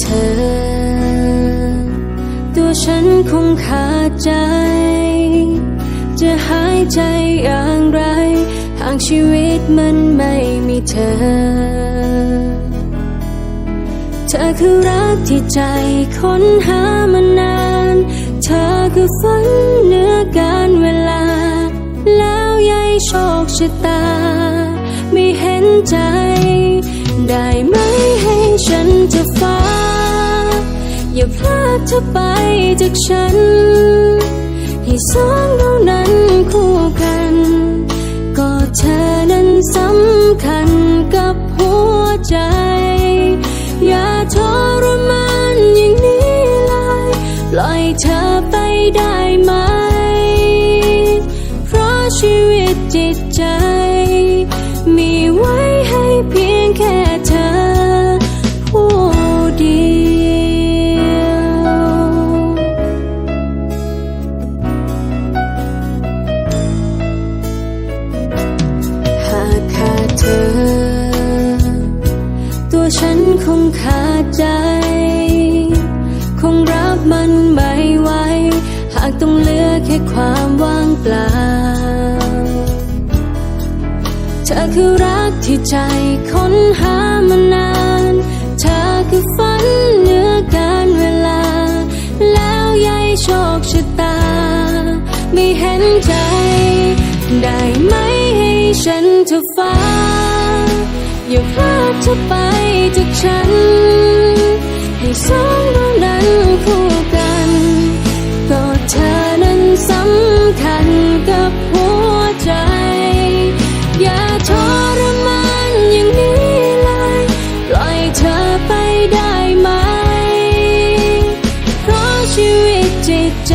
เธอ ตัวฉันคงขาดใจ จะหายใจอย่างไร หากชีวิตมันไม่มีเธอ เธอคือรักที่ใจค้นหามานาน เธอคือฝันเหนือการเวลา แล้วยายโชคชะตา ไม่เห็นใจ ได้ไหมให้ฉัน อย่าพลาดเธอไปจากฉัน ให้สองเรานั้นคู่กัน ก็เธอนั้นสำคัญกับหัวใจ อย่าทรมานอย่างนี้เลย ปล่อยเธอไปได้ไหม คงขาดใจ คงรับมันไม่ไหวหากต้องเหลือแค่ความว่างเปล่า เธอคือรักที่ใจค้นหามานาน เธอคือฝันเหนือการเวลา แล้วยายโชคชะตา ไม่เห็นใจ ได้ไหมให้ฉันเธอฟ้า อย่าพลาดเธอไปจากฉัน ให้สองเรานั้นคู่กันก็เธอนั้นสำคัญกับหัวใจ อย่าทรมานอย่างนี้เลย ปล่อยเธอไปได้ไหม เพราะชีวิตจิตใจ